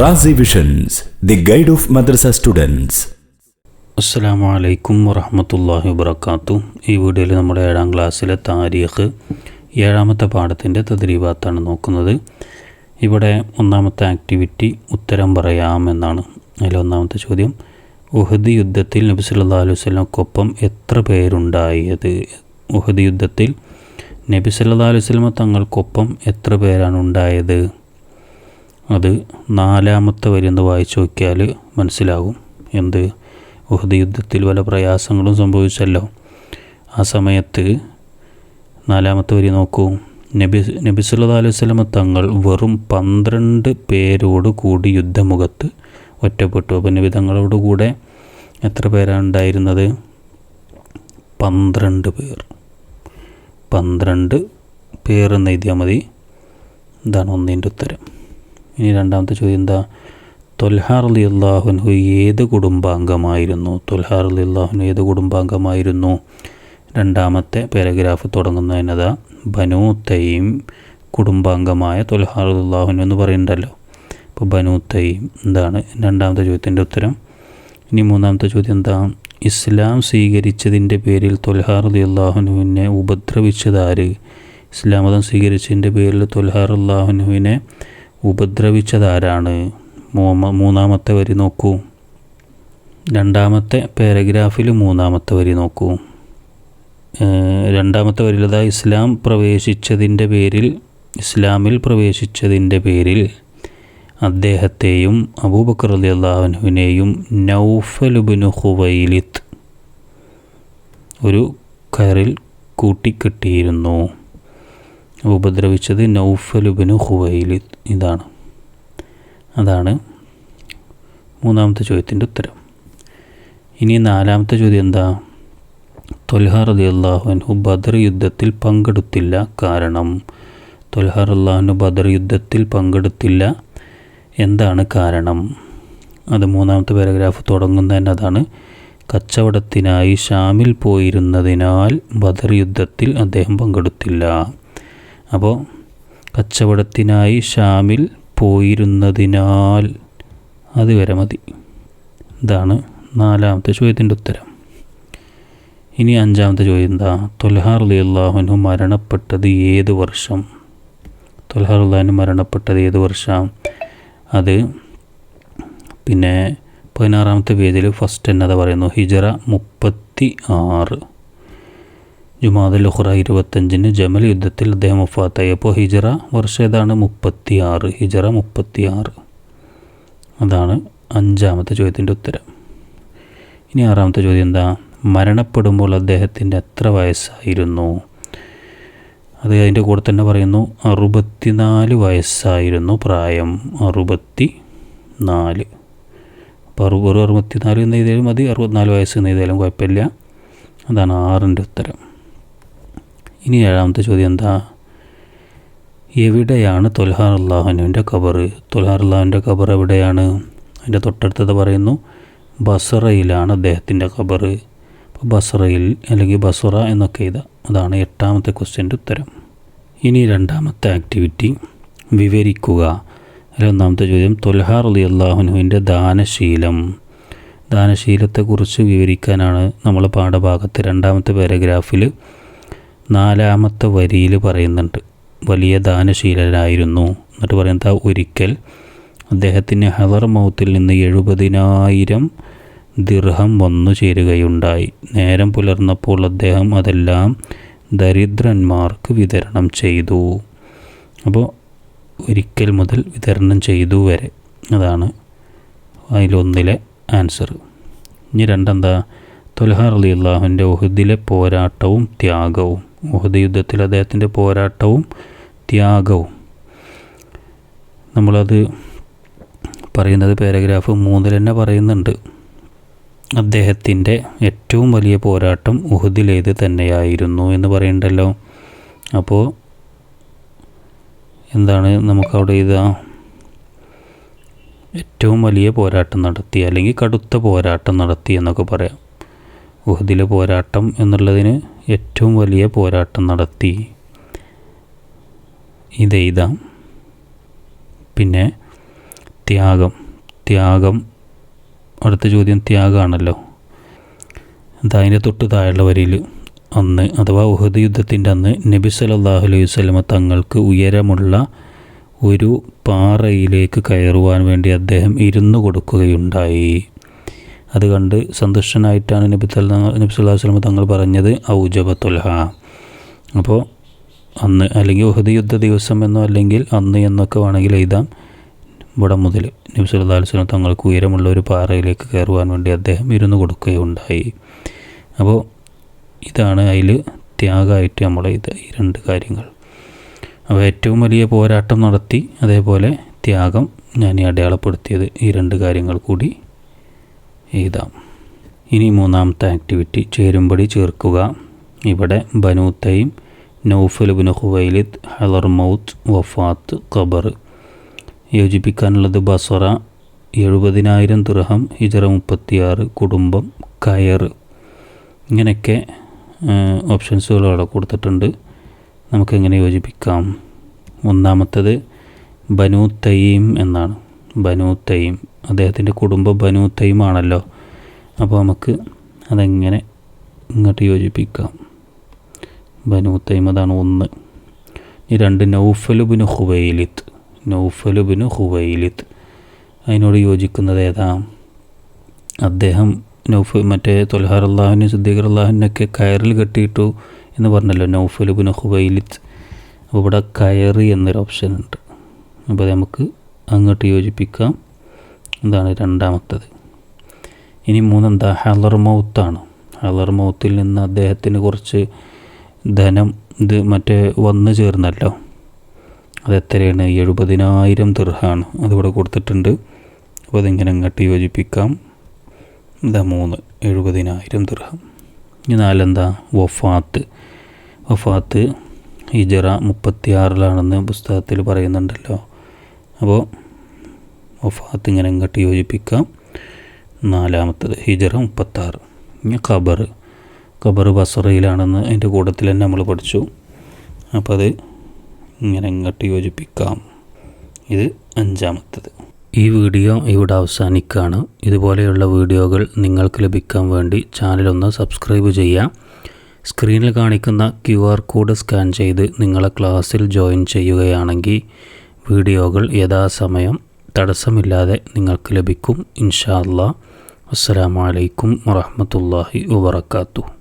Razi visions the guide of madrasa students അസ്സലാമു അലൈക്കും വറഹമത്തല്ലാഹി വബർക്കാത്തു ഈ വീഡിയോയിൽ നമ്മുടെ ഏഴാം ക്ലാസ്സിലെ താരീഖ് ഏഴാമത്തെ പാഠത്തിന്റെ തദ്രീഭാത്താണ് നോക്കുന്നത്. ഇവിടെ ഒന്നാമത്തെ ആക്ടിവിറ്റി ഉത്തരം പറയാം എന്നാണ്. അതിൽ ഒന്നാമത്തെ ചോദ്യം ഉഹദ് യുദ്ധത്തിൽ നബി സല്ലല്ലാഹു അലൈഹി വസ്ലമക്കൊപ്പം എത്ര പേരുണ്ടായത്? ഉഹദ് യുദ്ധത്തിൽ നബി സല്ലല്ലാഹു അലൈഹി വസ്ലമ തങ്ങൾക്കൊപ്പം എത്ര പേരാണ് ഉണ്ടായത്? അത് നാലാമത്തെ വരി ഒന്ന് വായിച്ചു നോക്കിയാൽ മനസ്സിലാകും. എന്ത്? ഉഹദ് യുദ്ധത്തിൽ പല പ്രയാസങ്ങളും സംഭവിച്ചല്ലോ. ആ സമയത്ത് നാലാമത്തെ വരി നോക്കൂ. നബി നബി സല്ലല്ലാഹു അലൈഹി വസല്ലമ തങ്ങൾ വെറും പന്ത്രണ്ട് പേരോട് കൂടി യുദ്ധമുഖത്ത് ഒറ്റപ്പെട്ടു. അപ്പോൾ നബി തങ്ങളോട് കൂടെ എത്ര പേരാണ് ഉണ്ടായിരുന്നത്? പന്ത്രണ്ട് പേർ. പന്ത്രണ്ട് പേർ എന്ന് എഴുതിയാൽ മതി. ഇതാണ് ഒന്നിന്റെ ഉത്തരം. ഇനി രണ്ടാമത്തെ ചോദ്യം എന്താ? തൊൽഹാർ അലി അള്ളാഹുൻഹു ഏത് കുടുംബാംഗമായിരുന്നു? തൊൽഹാർ അലി അള്ളാഹുൻ ഏത് കുടുംബാംഗമായിരുന്നു? രണ്ടാമത്തെ പാരഗ്രാഫ് തുടങ്ങുന്നതിനതാ ബനു തയ്യും കുടുംബാംഗമായ തൊൽഹാർ അലി എന്ന് പറയുന്നുണ്ടല്ലോ. അപ്പോൾ ബനു തയ്യും എന്താണ് രണ്ടാമത്തെ ചോദ്യത്തിന്റെ ഉത്തരം? ഇനി മൂന്നാമത്തെ ചോദ്യം എന്താ? ഇസ്ലാം സ്വീകരിച്ചതിന്റെ പേരിൽ തൊൽഹാർ അലി അള്ളാഹുനുവിനെ ഉപദ്രവിച്ചതാര് ഇസ്ലാം മതം സ്വീകരിച്ചതിന്റെ പേരിൽ തൊൽഹാർ അള്ളാഹുനുവിനെ ഉപദ്രവിച്ചതാരാണ്? മൂന്നാമത്തെ വരി നോക്കൂ. രണ്ടാമത്തെ പാരഗ്രാഫിൽ മൂന്നാമത്തെ വരി നോക്കൂ. രണ്ടാമത്തെ വരിലതാ ഇസ്ലാം പ്രവേശിച്ചതിന്റെ പേരിൽ ഇസ്ലാമിൽ പ്രവേശിച്ചതിന്റെ പേരിൽ അദ്ദേഹത്തെയും അബൂബക്കർ അലി അള്ളാഹുനുവിനെയും നൗഫലുബിനു ഹുവൈലിത്ത് ഒരു കയറിൽ കൂട്ടിക്കെട്ടിയിരുന്നു. ഉപദ്രവിച്ചത് നൗഫലുബിനു ഹുവൈലിത്ത് ഇതാണ്. അതാണ് മൂന്നാമത്തെ ചോദ്യത്തിന്റെ ഉത്തരം. ഇനി നാലാമത്തെ ചോദ്യം എന്താ? തൊൽഹാർ അലി അള്ളാഹുൻഹു ബദർ യുദ്ധത്തിൽ പങ്കെടുത്തില്ല കാരണം. തൊൽഹാർ അള്ളാഹുനു ബദർ യുദ്ധത്തിൽ പങ്കെടുത്തില്ല എന്താണ് കാരണം? അത് മൂന്നാമത്തെ പാരഗ്രാഫ് തുടങ്ങുന്നതന്നെ അതാണ്. കച്ചവടത്തിനായി ഷാമിൽ പോയിരുന്നതിനാൽ ബദർ യുദ്ധത്തിൽ അദ്ദേഹം പങ്കെടുത്തില്ല. അപ്പോൾ കച്ചവടത്തിനായി ഷാമിൽ പോയിരുന്നതിനാൽ അതുവരെ മതി. ഇതാണ് നാലാമത്തെ ചോദ്യത്തിന്റെ ഉത്തരം. ഇനി അഞ്ചാമത്തെ ചോദ്യം എന്താ? തൊൽഹാർ അലി അള്ളാഹുനു മരണപ്പെട്ടത് ഏത് വർഷം? തൊൽഹാർ അള്ളാഹുനു മരണപ്പെട്ടത് ഏത് വർഷം? അത് പിന്നെ പതിനാറാമത്തെ പേജിൽ ഫസ്റ്റ് എന്നതാ പറയുന്നു. ഹിജറ മുപ്പത്തി ആറ്. ജുമാദുൽ ഉഹ്റ ഇരുപത്തഞ്ചിന് ജമൽ യുദ്ധത്തിൽ അദ്ദേഹം ഒഫാത്തായപ്പോൾ ഹിജറ വർഷം ഏതാണ്? മുപ്പത്തി ആറ് ഹിജറ മുപ്പത്തി ആറ് അതാണ് അഞ്ചാമത്തെ ചോദ്യത്തിന്റെ ഉത്തരം. ഇനി ആറാമത്തെ ചോദ്യം എന്താ? മരണപ്പെടുമ്പോൾ അദ്ദേഹത്തിന്റെ എത്ര വയസ്സായിരുന്നു? അത് അതിന്റെ കൂടെ തന്നെ പറയുന്നു അറുപത്തിനാല് വയസ്സായിരുന്നു പ്രായം. അറുപത്തി നാല് അപ്പോൾ അറുപത് അറുപത്തി അറുപത്തിനാല് എന്ന് എഴുതിയാലും മതി. അറുപത്തിനാല് വയസ്സ് എന്ന് എഴുതിയാലും കുഴപ്പമില്ല. അതാണ് ആറിന്റെ ഉത്തരം. ഇനി ഏഴാമത്തെ ചോദ്യം എന്താ? എവിടെയാണ് തൊൽഹാർ അള്ളാഹുനുവിന്റെ ഖബർ തൊൽഹാർ അള്ളാഹുവിന്റെ ഖബർ എവിടെയാണ്? അതിന്റെ തൊട്ടടുത്തത് പറയുന്നു ബസറയിലാണ് അദ്ദേഹത്തിന്റെ ഖബർ അപ്പോൾ ബസറയിൽ അല്ലെങ്കിൽ ബസറ എന്നൊക്കെ ഇതാ അതാണ് എട്ടാമത്തെ ക്വസ്റ്റ്യന്റെ ഉത്തരം. ഇനി രണ്ടാമത്തെ ആക്ടിവിറ്റി വിവരിക്കുക. ഒന്നാമത്തെ ചോദ്യം തൊൽഹാർ അലി അള്ളാഹുനുവിന്റെ ദാനശീലം. ദാനശീലത്തെക്കുറിച്ച് വിവരിക്കാനാണ് നമ്മൾ പാഠഭാഗത്ത് രണ്ടാമത്തെ പാരഗ്രാഫിൽ നാലാമത്തെ വരിയിൽ പറയുന്നുണ്ട് വലിയ ദാനശീലനായിരുന്നു എന്നിട്ട് പറയുന്നത് ഒരിക്കൽ അദ്ദേഹത്തിന് ഹദർ മൗത്തിൽ നിന്ന് എഴുപതിനായിരം ദിർഹം വന്നു ചേരുകയുണ്ടായി. നേരം പുലർന്നപ്പോൾ അദ്ദേഹം അതെല്ലാം ദരിദ്രന്മാർക്ക് വിതരണം ചെയ്തു. അപ്പോൾ ഒരിക്കൽ മുതൽ വിതരണം ചെയ്തു വരെ. അതാണ് അതിലൊന്നിലെ ആൻസർ. ഇനി രണ്ടെന്താ? തൊൽഹാർ അലി അള്ളാഹുവിന്റെ ഉഹദിലെ പോരാട്ടവും ത്യാഗവും. ഉഹദ് യുദ്ധത്തിൽ അദ്ദേഹത്തിന്റെ പോരാട്ടവും ത്യാഗവും. നമ്മളത് പറയുന്നത് പാരഗ്രാഫ് മൂന്നിൽ തന്നെ പറയുന്നുണ്ട്. അദ്ദേഹത്തിന്റെ ഏറ്റവും വലിയ പോരാട്ടം ഉഹദിലേത് തന്നെയായിരുന്നു എന്ന് പറയണ്ടല്ലോ. അപ്പോൾ എന്താണ് നമുക്കവിടെ ഇതാ? ഏറ്റവും വലിയ പോരാട്ടം നടത്തി അല്ലെങ്കിൽ കടുത്ത പോരാട്ടം നടത്തി എന്നൊക്കെ പറയാം. ഉഹദിലെ പോരാട്ടം എന്നുള്ളതിന് ഏറ്റവും വലിയ പോരാട്ടം നടത്തി. ഇതെയ്താം പിന്നെ ത്യാഗം. ത്യാഗം. അടുത്ത ചോദ്യം ത്യാഗമാണല്ലോ അതിന്റെ തൊട്ട് താഴെയുള്ള വരിയിൽ അന്ന് അഥവാ ഉഹദ് യുദ്ധത്തിന്റെ അന്ന് നബി സല്ലല്ലാഹു അലൈഹി വസല്ലമ തങ്ങൾക്ക് ഉയരമുള്ള ഒരു പാറയിലേക്ക് കയറുവാൻ വേണ്ടി അദ്ദേഹം ഇരുന്നു കൊടുക്കുകയുണ്ടായി. അത് കണ്ട് സന്തുഷ്ടനായിട്ടാണ് നബി തല്ല നബി സുല്ലാ വസ്ലമ തങ്ങൾ പറഞ്ഞത് ഔജബത്തുൽഹ. അപ്പോൾ അന്ന് അല്ലെങ്കിൽ ഉഹദ് യുദ്ധ ദിവസം എന്നോ അല്ലെങ്കിൽ അന്ന് എന്നൊക്കെ വേണമെങ്കിൽ എഴുതാം. ഇവിടെ മുതൽ നബി സുല്ലാ വസ്ലം തങ്ങൾക്ക് ഉയരമുള്ള ഒരു പാറയിലേക്ക് കയറുവാൻ വേണ്ടി അദ്ദേഹം ഇരുന്ന് കൊടുക്കുകയുണ്ടായി. അപ്പോൾ ഇതാണ് അതിൽ ത്യാഗമായിട്ട് നമ്മൾ ഇത് ഈ രണ്ട് കാര്യങ്ങൾ. അപ്പോൾ ഏറ്റവും വലിയ പോരാട്ടം നടത്തി അതേപോലെ ത്യാഗം ഞാൻ അടയാളപ്പെടുത്തിയത് ഈ രണ്ട് കാര്യങ്ങൾ കൂടി. എഴുതാം. ഇനി മൂന്നാമത്തെ ആക്ടിവിറ്റി ചേരുംപടി ചേർക്കുക. ഇവിടെ ബനൂത്തയും നൗഫലുബിന് ഹുവൈലിദ് ഹലർമൗത്ത് വഫാത്ത് ഖബർ. യോജിപ്പിക്കാനുള്ളത് ബസറ എഴുപതിനായിരം ദിർഹം ഹിജറ മുപ്പത്തിയാറ് കുടുംബം കയർ. ഇങ്ങനെയൊക്കെ ഓപ്ഷൻസുകൾ അവിടെ കൊടുത്തിട്ടുണ്ട്. നമുക്കെങ്ങനെ യോജിപ്പിക്കാം? ഒന്നാമത്തത് ബനു തയ്യീം എന്നാണ്. ബനു തയ്യീം അദ്ദേഹത്തിന്റെ കുടുംബം ബനു തയ്യീം ആണല്ലോ അപ്പോൾ നമുക്ക് അതെങ്ങനെ ഇങ്ങോട്ട് യോജിപ്പിക്കാം? ബനു തയ്യീം അതാണ് ഒന്ന്. ഇനി രണ്ട് നൗഫലുബിന് ഹുവൈലിത്ത് നൗഫലുബിന് ഹുവൈലിത്ത് അതിനോട് യോജിക്കുന്നത് ഏതാ? അദ്ദേഹം നൗഫ് മറ്റേ തൊൽഹാർ അള്ളാഹുവിനും സിദ്ദീഖർ അള്ളാഹുവിനൊക്കെ കയറിൽ കെട്ടിയിട്ടു എന്ന് പറഞ്ഞല്ലോ നൗഫലുബിന് ഹുവൈലിത്ത് അപ്പോൾ ഇവിടെ കയറി എന്നൊരു ഓപ്ഷൻ ഉണ്ട്. അപ്പോൾ നമുക്ക് അങ്ങോട്ട് യോജിപ്പിക്കാം. എന്താണ് രണ്ടാമത്തത്. ഇനി മൂന്നെന്താ? ഹലർ മൗത്താണ് ഹലർ മൗത്തിൽ നിന്ന് അദ്ദേഹത്തിന് കുറച്ച് ധനം ഇത് മറ്റേ വന്നു ചേർന്നല്ലോ. അത് എത്രയാണ്? എഴുപതിനായിരം തിർഹാണ് അതിവിടെ കൊടുത്തിട്ടുണ്ട്. അപ്പോൾ അതിങ്ങനെ അങ്ങോട്ട് യോജിപ്പിക്കാം. ഇതാ മൂന്ന്. എഴുപതിനായിരം ദിർഹം. ഇനി നാലെന്താ? വഫാത്ത്. വഫാത്ത് ഹിജറ മുപ്പത്തിയാറിലാണെന്ന് പുസ്തകത്തിൽ പറയുന്നുണ്ടല്ലോ. അപ്പോൾ വഫാത്ത് ഇങ്ങനെ ഇങ്ങോട്ട് യോജിപ്പിക്കാം. നാലാമത്തത് ഹിജറ മുപ്പത്താറ്. ഇനി ഖബർ ഖബർ ബസറയിലാണെന്ന് അതിന്റെ കൂട്ടത്തിൽ തന്നെ നമ്മൾ പഠിച്ചു. അപ്പോൾ അത് ഇങ്ങനെ ഇങ്ങോട്ട് യോജിപ്പിക്കാം. ഇത് അഞ്ചാമത്തത്. ഈ വീഡിയോ ഇവിടെ അവസാനിക്കുകയാണ്. ഇതുപോലെയുള്ള വീഡിയോകൾ നിങ്ങൾക്ക് ലഭിക്കാൻ വേണ്ടി ചാനലൊന്ന് സബ്സ്ക്രൈബ് ചെയ്യാം സ്ക്രീനിൽ കാണിക്കുന്ന ക്യു ആർ കോഡ് സ്കാൻ ചെയ്ത് നിങ്ങളെ ക്ലാസ്സിൽ ജോയിൻ ചെയ്യുകയാണെങ്കിൽ വീഡിയോകൾ യഥാസമയം തടസ്സമില്ലാതെ നിങ്ങൾക്ക് ലഭിക്കും. ഇൻഷാ അല്ലാ. വലൈക്കും അലൈക്കും വറഹ്മത്തുള്ളാഹി വബറകാതുഹു.